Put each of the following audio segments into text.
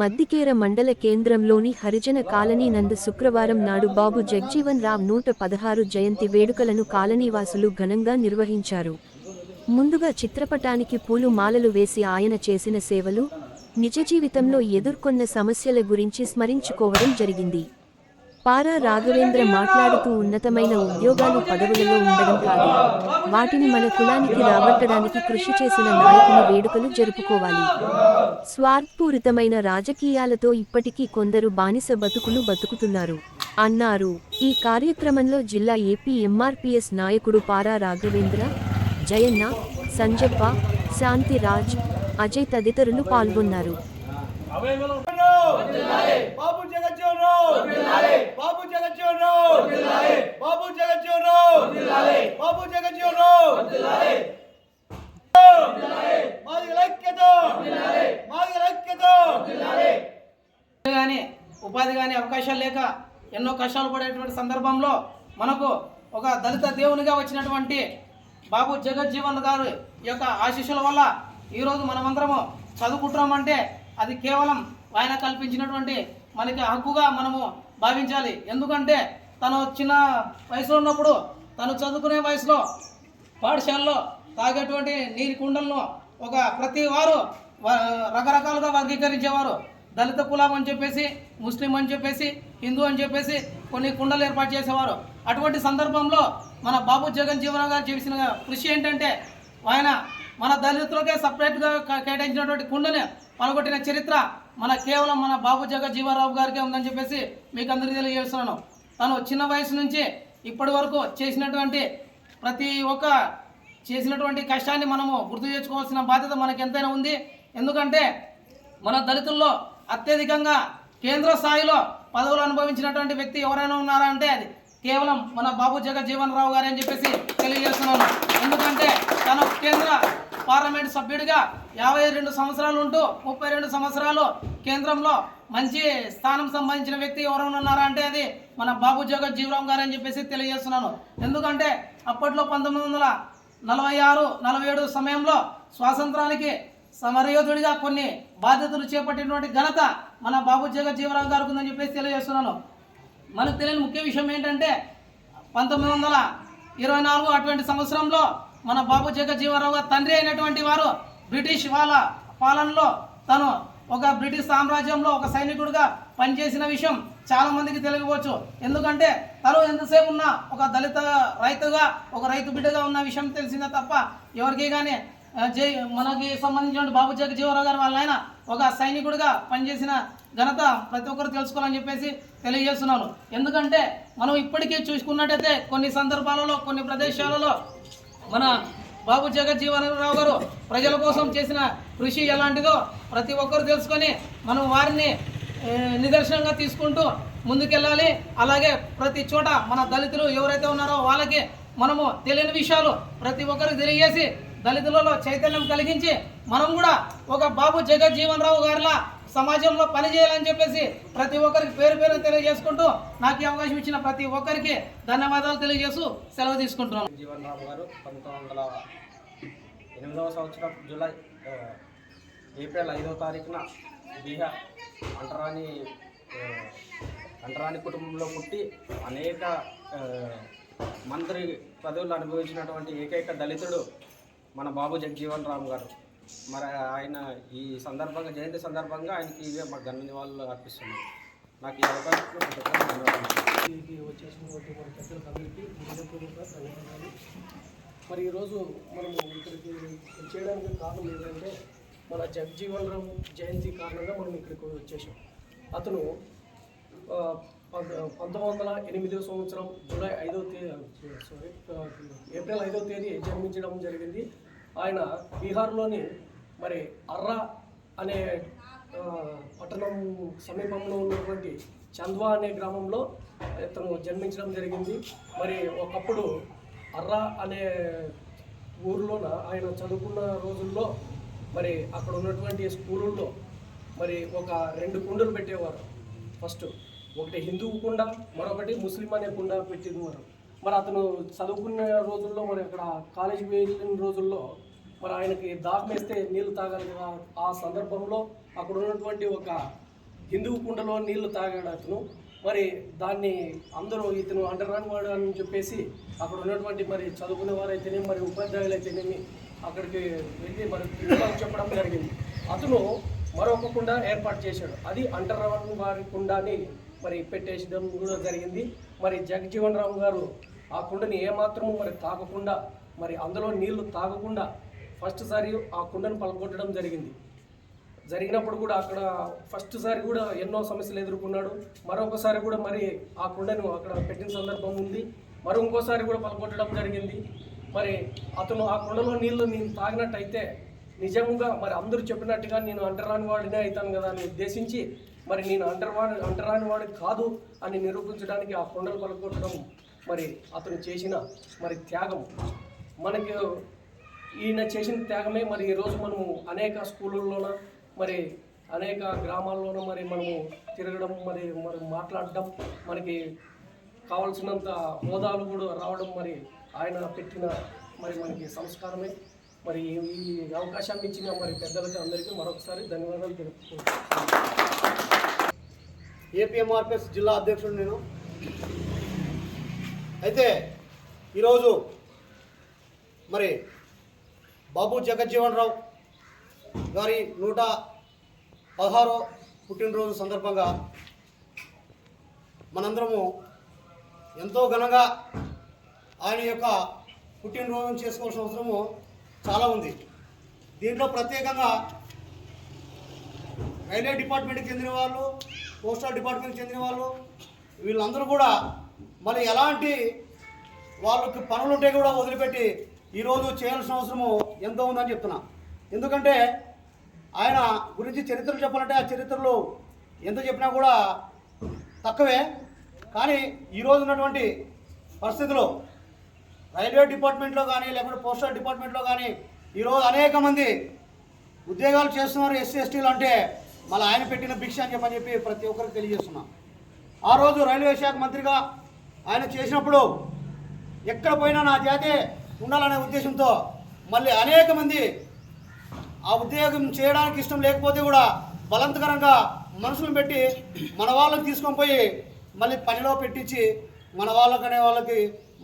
మద్దికేర మండల కేంద్రంలోని హరిజన కాలనీ నందు శుక్రవారం నాడు బాబు జగ్జీవన్ రామ్ నూట పదహారు జయంతి వేడుకలను కాలనీవాసులు ఘనంగా నిర్వహించారు. ముందుగా చిత్రపటానికి పూలు మాలలు వేసి ఆయన చేసిన సేవలు నిజ జీవితంలో ఎదుర్కొన్న సమస్యల గురించి స్మరించుకోవడం జరిగింది. పారా రాఘవేంద్ర మాట్లాడుతూ ఉన్నతమైన ఉద్యోగాలు పదవులలో ఉండడం కాదు. వాటిని మన కులానికి రాబట్టడానికి కృషి చేసిన నాయకుని వేడుకలు జరుపుకోవాలి. స్వార్థపూరితమైన రాజకీయాలతో ఇప్పటికీ కొందరు బానిస బతుకులు బతుకుతున్నారు. అన్నారు ఈ కార్యక్రమంలో జిల్లా ఏపీ ఎంఆర్పీఎస్ నాయకుడు పారా రాఘవేంద్ర జయన్న సంజప్ప శాంతిరాజ్ అజయ్ తదితరులు పాల్గొన్నారు. బాబు జగజ్జీవన్ రావు బాబు జగజ్జీవన్ రావు బాబు జగజ్జీవన్ రావు బాబు జగజ్జీవన్ రావు మాది ఐక్యత మాది ఐక్యత కానీ ఉపాధి కానీ అవకాశాలు లేక ఎన్నో కష్టాలు పడేటువంటి సందర్భంలో మనకు ఒక దళిత దేవునిగా వచ్చినటువంటి బాబు జగజ్జీవన్ గారు యొక్క ఆశీస్సుల వల్ల ఈరోజు మనమందరము చదువుకుంటున్నామంటే అది కేవలం ఆయన కల్పించినటువంటి మనకి హక్కుగా మనము భావించాలి. ఎందుకంటే తను చిన్న వయసులో ఉన్నప్పుడు తను చదువుకునే వయసులో పాఠశాలలో తాగేటువంటి నీరు కుండలను ఒక ప్రతి వారు రకరకాలుగా వర్గీకరించేవారు. దళిత కులం అని చెప్పేసి ముస్లిం అని చెప్పేసి హిందూ అని చెప్పేసి కొన్ని కుండలు ఏర్పాటు చేసేవారు. అటువంటి సందర్భంలో మన బాబు జగన్ జీవన్ గారు చేసిన కృషి ఏంటంటే ఆయన మన దళితులకే సపరేట్గా కేటాయించినటువంటి కుండని పలగొట్టిన చరిత్ర మన కేవలం మన బాబు జగన్ జీవారావు గారికే ఉందని చెప్పేసి మీకు అందరికీ తెలియజేస్తున్నాను. తను చిన్న వయసు నుంచి ఇప్పటి వరకు చేసినటువంటి ప్రతి ఒక్క చేసినటువంటి కష్టాన్ని మనము గుర్తు చేసుకోవాల్సిన బాధ్యత మనకు ఎంతైనా ఉంది. ఎందుకంటే మన దళితుల్లో అత్యధికంగా కేంద్ర స్థాయిలో పదవులు అనుభవించినటువంటి వ్యక్తి ఎవరైనా ఉన్నారా అంటే అది కేవలం మన బాబు జగజ్జీవన్ రావు గారు అని చెప్పేసి తెలియజేస్తున్నాను. ఎందుకంటే తను కేంద్ర పార్లమెంట్ సభ్యుడిగా యాభై రెండు సంవత్సరాలు ఉంటూ ముప్పై రెండు సంవత్సరాలు కేంద్రంలో మంచి స్థానం సంబంధించిన వ్యక్తి ఎవరైనా ఉన్నారా అంటే అది మన బాబు జగజ్జీవరావు గారు అని చెప్పేసి తెలియజేస్తున్నాను. ఎందుకంటే అప్పట్లో పంతొమ్మిది వందల నలభై ఆరు నలభై ఏడు సమయంలో స్వాతంత్రానికి సమరయోధుడిగా కొన్ని బాధ్యతలు చేపట్టినటువంటి ఘనత మన బాబు జగజ్జీవరావు గారికి ఉందని చెప్పేసి తెలియజేస్తున్నాను. మనకు తెలియని ముఖ్య విషయం ఏంటంటే పంతొమ్మిది వందల ఇరవై నాలుగు అటువంటి సంవత్సరంలో మన బాబు జగజ్జీవరావు గారు తండ్రి అయినటువంటి వారు బ్రిటిష్ వాళ్ళ పాలనలో తను ఒక బ్రిటిష్ సామ్రాజ్యంలో ఒక సైనికుడిగా పనిచేసిన విషయం చాలా మందికి తెలియవచ్చు ఎందుకంటే తను ఎంతసేపు ఉన్న ఒక దళిత రైతుగా ఒక రైతు బిడ్డగా ఉన్న విషయం తెలిసిందే తప్ప ఎవరికి కానీ జై మనకి సంబంధించిన బాబు జగజీవరావు గారు వాళ్ళ ఆయన ఒక సైనికుడిగా పనిచేసిన ఘనత ప్రతి ఒక్కరు తెలుసుకోవాలని చెప్పేసి తెలియజేస్తున్నాను. ఎందుకంటే మనం ఇప్పటికీ చూసుకున్నట్టయితే కొన్ని సందర్భాలలో కొన్ని ప్రదేశాలలో మన బాబు జగజ్జీవనరావు గారు ప్రజల కోసం చేసిన కృషి ఎలాంటిదో ప్రతి ఒక్కరు తెలుసుకొని మనం వారిని నిదర్శనంగా తీసుకుంటూ ముందుకెళ్ళాలి. అలాగే ప్రతి చోట మన దళితులు ఎవరైతే ఉన్నారో వాళ్ళకి మనము తెలియని విషయాలు ప్రతి ఒక్కరికి తెలియజేసి దళితులలో చైతన్యం కలిగించి మనం కూడా ఒక బాబు జగజ్జీవన్ రావు గారిలా సమాజంలో పనిచేయాలని చెప్పేసి ప్రతి ఒక్కరికి పేరు పేరు తెలియజేసుకుంటూ నాకు ఈ అవకాశం ఇచ్చిన ప్రతి ఒక్కరికి ధన్యవాదాలు తెలియజేస్తూ సెలవు తీసుకుంటున్నాను. జీవన్ రావు గారు పంతొమ్మిది వందల ఎనిమిదవ సంవత్సరం జూలై ఏప్రిల్ ఐదవ తారీఖున బీహార్ అంటరాని అంటరాని కుటుంబంలో పుట్టి అనేక మంత్రి పదవులు అనుభవించినటువంటి ఏకైక దళితుడు మన బాబు జగజీవన్ రామ్ గారు. మరి ఆయన ఈ సందర్భంగా జయంతి సందర్భంగా ఆయనకి ఇవే మా ఘన నివాళులు అర్పిస్తున్నాం. నాకు ఈ అవకాశం ధన్యవాదాలు వచ్చేసినటువంటి మన హృదయపూర్వక ధన్యవాదాలు. మరి ఈరోజు మనము ఇక్కడికి చేయడానికి కారణం ఏంటంటే మన జగజీవన్ రామ్ జయంతి కారణంగా మనం ఇక్కడికి వచ్చేసాం అతను పంతొమ్మిది వందల ఎనిమిదవ సంవత్సరం జూలై ఐదవ తేదీ సారీ ఏప్రిల్ ఐదవ తేదీ జన్మించడం జరిగింది. ఆయన బీహార్లోని మరి అర్రా అనే పట్టణం సమీపంలో ఉన్నటువంటి చంద్వా అనే గ్రామంలో ఇతను జన్మించడం జరిగింది. మరి ఒకప్పుడు అర్రా అనే ఊరిలోన ఆయన చదువుకున్న రోజుల్లో మరి అక్కడ ఉన్నటువంటి స్కూళ్ళల్లో మరి ఒక రెండు కుండలు పెట్టేవారు. ఫస్ట్ ఒకటి హిందూ కుండ మరొకటి ముస్లిం అనే కుండ పెట్టేవారు మరి. అతను చదువుకున్న రోజుల్లో మరి అక్కడ కాలేజీకి వెళ్ళిన రోజుల్లో మరి ఆయనకి దాహం వేస్తే నీళ్ళు తాగాలి కదా. ఆ సందర్భంలో అక్కడ ఉన్నటువంటి ఒక హిందూ కుండలో నీళ్ళు తాగాడు అతను. మరి దాన్ని అందరూ ఇతను అండరాని వాడు అని చెప్పేసి అక్కడ ఉన్నటువంటి మరి చదువుకునే వారైతేనేమి మరి ఉపాధ్యాయులు అయితేనేమి అక్కడికి వెళ్ళి మరి ప్రిన్సిపాల్ చెప్పడం జరిగింది. అతను మరొక కుండ ఏర్పాటు చేశాడు. అది అంటరాని వారి కుండాని మరి పెట్టేసడం కూడా జరిగింది. మరి జగజీవన్ రామ్ గారు ఆ కుండని ఏమాత్రము మరి తాగకుండా మరి అందులో నీళ్ళు తాగకుండా ఫస్ట్ సారి ఆ కుండను పలగొట్టడం జరిగింది. జరిగినప్పుడు కూడా అక్కడ ఫస్ట్ సారి కూడా ఎన్నో సమస్యలు ఎదుర్కొన్నాడు. మరొకసారి కూడా మరి ఆ కుండను అక్కడ పెట్టిన సందర్భం ఉంది. మరి ఇంకోసారి కూడా పలగొట్టడం జరిగింది. మరి అతను ఆ కుండలో నీళ్ళు నేను తాగినట్టయితే నిజంగా మరి అందరూ చెప్పినట్టుగా నేను అంటరాని వాడినే అవుతాను కదా అని ఉద్దేశించి మరి నేను అంటరాని అంటరాని వాడు కాదు అని నిరూపించడానికి ఆ కొండలు పలుకొట్టడం మరి అతను చేసిన మరి త్యాగం. మనకి ఈయన చేసిన త్యాగమే మరి ఈరోజు మనము అనేక స్కూళ్ళలోన మరి అనేక గ్రామాల్లోనూ మరి మనము తిరగడం మరి మరి మాట్లాడడం మనకి కావలసినంత హోదాలు కూడా రావడం మరి ఆయన పెట్టిన మరి మనకి సంస్కారమే. మరి ఈ ఈ అవకాశాన్ని ఇచ్చిన మరి పెద్దలకి అందరికీ మరొకసారి ధన్యవాదాలు తెలుపుకుంటున్నాను. ఏపీఎంఆర్పిఎస్ జిల్లా అధ్యక్షుడు నేను. అయితే ఈరోజు మరి బాబు జగజ్జీవన్ రావు గారి నూట పదహారో పుట్టినరోజు సందర్భంగా మనందరము ఎంతో ఘనంగా ఆయన యొక్క పుట్టినరోజును చేసుకోవాల్సిన అవసరము చాలా ఉంది. దీంట్లో ప్రత్యేకంగా రైల్వే డిపార్ట్మెంట్కి చెందిన వాళ్ళు పోస్టల్ డిపార్ట్మెంట్కి చెందిన వాళ్ళు వీళ్ళందరూ కూడా మరి ఎలాంటి వాళ్ళకి పనులు ఉంటే కూడా వదిలిపెట్టి ఈరోజు చేయాల్సిన అవసరము ఎంతో ఉందని చెప్తున్నా. ఎందుకంటే ఆయన గురించి చరిత్రలు చెప్పాలంటే ఆ చరిత్రలు ఎంత చెప్పినా కూడా తక్కువే. కానీ ఈరోజు ఉన్నటువంటి పరిస్థితిలో రైల్వే డిపార్ట్మెంట్లో కానీ లేకుంటే పోస్టల్ డిపార్ట్మెంట్లో కానీ ఈరోజు అనేక మంది ఉద్యోగాలు చేస్తున్నారు ఎస్సీ ఎస్టీలు అంటే మళ్ళీ ఆయన పెట్టిన భిక్ష అని చెప్పని చెప్పి ప్రతి ఒక్కరికి తెలియజేస్తున్నాం. ఆ రోజు రైల్వే శాఖ మంత్రిగా ఆయన చేసినప్పుడు ఎక్కడ పోయినా నా జాతి ఉండాలనే ఉద్దేశంతో మళ్ళీ అనేక మంది ఆ ఉద్యోగం చేయడానికి ఇష్టం లేకపోతే కూడా బలవంతకరంగా మనుషులను పెట్టి మన వాళ్ళని తీసుకొని పోయి మళ్ళీ పనిలో పెట్టించి మన వాళ్ళకనే వాళ్ళకి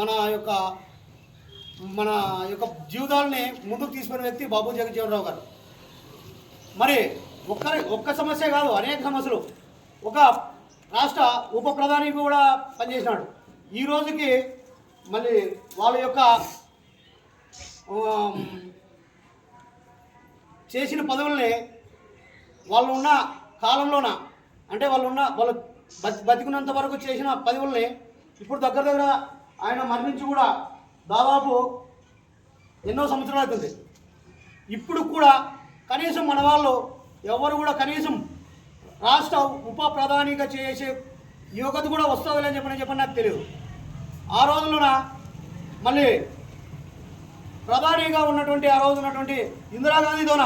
మన యొక్క మన యొక్క జీవితాలని ముందుకు తీసుకునే వ్యక్తి బాబు జగజ్జీవన్ రావు గారు. మరి ఒక్క ఒక్క సమస్య కాదు అనేక సమస్యలు. ఒక రాష్ట్ర ఉప ప్రధాని కూడా పనిచేసినాడు. ఈ రోజుకి మళ్ళీ వాళ్ళ యొక్క చేసిన పదవుల్ని వాళ్ళు ఉన్న కాలంలోన అంటే వాళ్ళు ఉన్న వాళ్ళు బతి బతికినంత వరకు చేసిన పదవుల్ని ఇప్పుడు దగ్గర దగ్గర ఆయన మరణించి కూడా దాదాపు ఎన్నో సంవత్సరాలు అవుతుంది. ఇప్పుడు కూడా కనీసం మన వాళ్ళు ఎవరు కూడా కనీసం రాష్ట్ర ఉప ప్రధానిగా చేసే యోగత కూడా వస్తుందని అని చెప్పని చెప్పని నాకు తెలియదు. ఆ రోజుల్లోన మళ్ళీ ప్రధానిగా ఉన్నటువంటి ఆ రోజు ఉన్నటువంటి ఇందిరాగాంధీతోన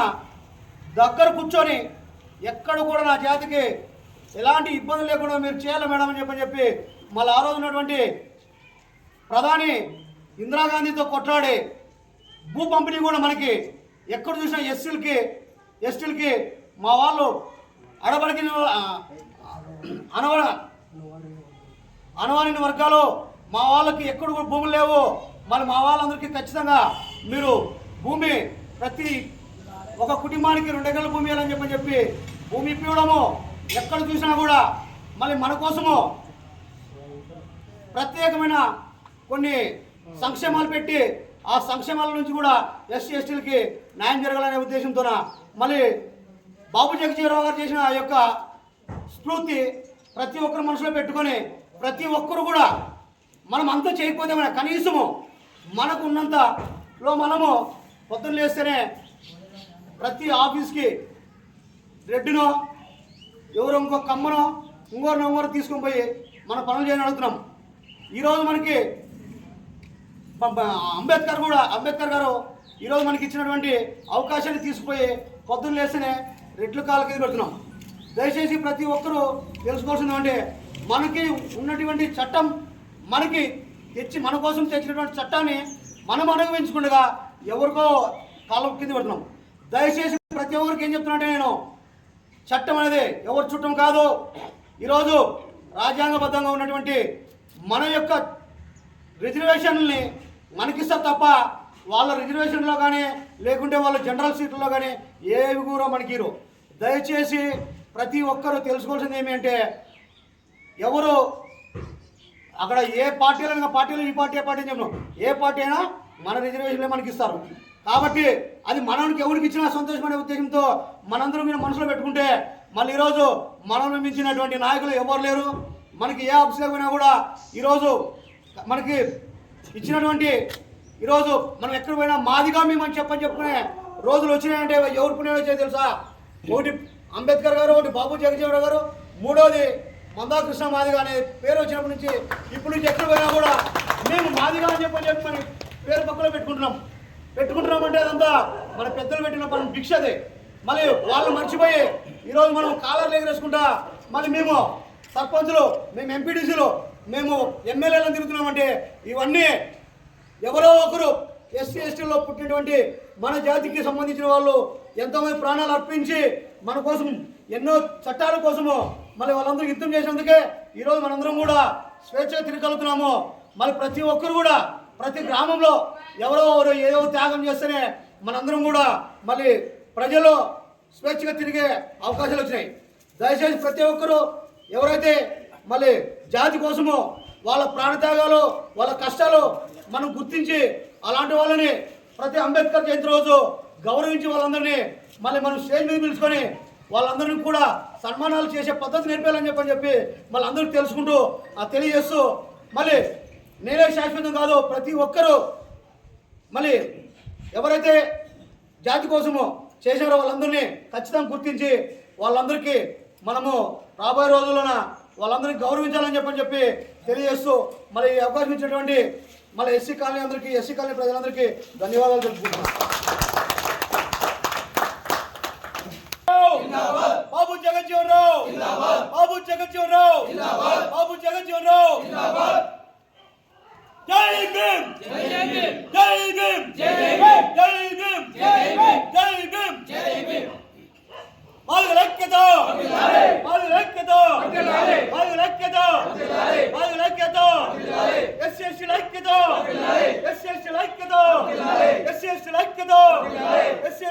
దగ్గర కూర్చొని ఎక్కడ కూడా నా జాతికి ఎలాంటి ఇబ్బంది లేకుండా మీరు చేయాలి మేడం అని చెప్పని చెప్పి మళ్ళీ ఆ రోజు ఉన్నటువంటి ప్రధాని ఇందిరాగాంధీతో కొట్లాడి భూ పంపిణీ కూడా మనకి ఎక్కడ చూసినా ఎస్సీలకి ఎస్టీలకి మా వాళ్ళు అడబడికి అనవ అనవారిన వర్గాలు మా వాళ్ళకి ఎక్కడ కూడా భూములు లేవు. మరి మా వాళ్ళందరికీ ఖచ్చితంగా మీరు భూమి ప్రతి ఒక కుటుంబానికి రెండు ఎకరాల భూమి ఇవ్వాలని చెప్పని చెప్పి భూమి ఇప్పివ్వడము ఎక్కడ చూసినా కూడా మళ్ళీ మన కోసము ప్రత్యేకమైన కొన్ని సంక్షేమాలు పెట్టి ఆ సంక్షేమాల నుంచి కూడా ఎస్సీ ఎస్టీలకి న్యాయం జరగాలనే ఉద్దేశంతోన మళ్ళీ బాబు జగజీవరావు గారు చేసిన ఆ యొక్క స్ఫూర్తి ప్రతి ఒక్కరు మనసులో పెట్టుకొని ప్రతి ఒక్కరు కూడా మనం అంతా చేయకపోతే మన కనీసము మనకు ఉన్నంతలో మనము పొద్దున్న లేస్తేనే ప్రతి ఆఫీస్కి రెడ్డునో ఎవరో ఇంకో కమ్మనో ఇంకోరు ఇంకోరు తీసుకొని పోయి మన పనులు చేయని అడుగుతున్నాం. ఈరోజు మనకి అంబేద్కర్ కూడా అంబేద్కర్ గారు ఈరోజు మనకి ఇచ్చినటువంటి అవకాశాన్ని తీసుకుపోయి పొద్దున్న లేస్తేనే రెట్లు కాళ్ళ కింద పెడుతున్నాం. దయచేసి ప్రతి ఒక్కరూ తెలుసుకోవాల్సింది అంటే మనకి ఉన్నటువంటి చట్టం మనకి తెచ్చి మన కోసం తెచ్చినటువంటి చట్టాన్ని మనం అనుభవించకుండా ఎవరికో కాలం కింద పెడుతున్నాం. దయచేసి ప్రతి ఒక్కరికి ఏం చెప్తున్నాంటే నేను చట్టం అనేది ఎవరు చుట్టం కాదు. ఈరోజు రాజ్యాంగబద్ధంగా ఉన్నటువంటి మన యొక్క రిజర్వేషన్ని మనకిస్తారు తప్ప వాళ్ళ రిజర్వేషన్లో కానీ లేకుంటే వాళ్ళ జనరల్ సీట్లలో కానీ ఏవి కూడా మనకి దయచేసి ప్రతి ఒక్కరూ తెలుసుకోవాల్సింది ఏమి అంటే ఎవరు అక్కడ ఏ పార్టీలు పార్టీలు ఈ పార్టీ ఏ పార్టీ అని ఏ పార్టీ అయినా మన రిజర్వేషన్లే మనకి ఇస్తారు. కాబట్టి అది మనకి ఎవరికి ఇచ్చినా సంతోషమనే ఉద్దేశంతో మనందరం మీరు మనసులో పెట్టుకుంటే మళ్ళీ ఈరోజు మనల్ని మించినటువంటి నాయకులు ఎవరు లేరు. మనకి ఏ ఆఫీస్లో కూడా ఈరోజు మనకి ఇచ్చినటువంటి ఈరోజు మనం ఎక్కడ పోయినా మాదిగా మేము చెప్పని చెప్పుకునే రోజులు వచ్చినాయంటే ఎవరు పుణ్యం వచ్చాయో తెలుసా? ఒకటి అంబేద్కర్ గారు ఒకటి బాబు జగజీవన్ గారు మూడోది మందాకృష్ణ మాదిగా అనే పేరు వచ్చినప్పటి నుంచి ఇప్పటి నుంచి ఎక్కడ పోయినా కూడా మేము మాదిగా అని చెప్పని చెప్పి మన పేరు పక్కలో పెట్టుకుంటున్నాం. పెట్టుకుంటున్నాం అంటే అదంతా మన పెద్దలు పెట్టిన పని భిక్ష అదే. మళ్ళీ వాళ్ళు మర్చిపోయి ఈరోజు మనం కాలర్లు ఎగరేసుకుంటా మళ్ళీ మేము సర్పంచులు మేము ఎంపీటీసీలు మేము ఎమ్మెల్యేలను తిరుగుతున్నామంటే ఇవన్నీ ఎవరో ఒకరు ఎస్సీ ఎస్టీలో పుట్టినటువంటి మన జాతికి సంబంధించిన వాళ్ళు ఎంతోమంది ప్రాణాలు అర్పించి మన కోసం ఎన్నో చట్టాల కోసము మళ్ళీ వాళ్ళందరూ యుద్ధం చేసినందుకే ఈరోజు మనందరం కూడా స్వేచ్ఛగా తిరగలుగుతున్నాము. మళ్ళీ ప్రతి ఒక్కరు కూడా ప్రతి గ్రామంలో ఎవరో ఎవరో ఏదో త్యాగం చేస్తేనే మనందరం కూడా మళ్ళీ ప్రజలు స్వేచ్ఛగా తిరిగే అవకాశాలు వచ్చినాయి. దయచేసి ప్రతి ఒక్కరూ ఎవరైతే మళ్ళీ జాతి కోసమో వాళ్ళ ప్రాణత్యాగాలు వాళ్ళ కష్టాలు మనం గుర్తించి అలాంటి వాళ్ళని ప్రతి అంబేద్కర్ జయంతి రోజు గౌరవించి వాళ్ళందరినీ మళ్ళీ మనం స్టేజ్ మీద పిలుచుకొని వాళ్ళందరినీ కూడా సన్మానాలు చేసే పద్ధతి నేర్పాలని చెప్పని చెప్పి మళ్ళీ అందరికీ తెలుసుకుంటూ ఆ తెలియజేస్తూ మళ్ళీ నేనే శాశ్వతం కాదు ప్రతి ఒక్కరూ మళ్ళీ ఎవరైతే జాతి కోసమో చేశారో వాళ్ళందరినీ ఖచ్చితంగా గుర్తించి వాళ్ళందరికీ మనము రాబోయే రోజుల్లోన వాళ్ళందరినీ గౌరవించాలని చెప్పని చెప్పి తెలియజేస్తూ మరి ఈ అవకాశం ఇచ్చినటువంటి మళ్ళీ ఎస్సీ కాలనీ అందరికీ ఎస్సీ కాలనీ ప్రజలందరికీ ధన్యవాదాలు తెలుపుకుంటున్నాను. బాబు జగజ్జీవన్ రావు బాబు జగజ్జీవన్ రావు బాబు జగజ్జీవన్ రావు జై భీమ్. జై భీమ్. జై భీమ్. జై భీమ్. జై భీమ్. జై భీమ్. జై భీమ్. మాది ఐక్యత. ఐక్యతో బాధుల ఐక్యతో బాధుల ఐక్యతో ఎస్సీ ఎస్టీల ఐక్యతో ఎస్సీ ఎస్టీల ఐక్యతో ఎస్సీ ఎస్టీల ఐక్యతో ఎస్సీ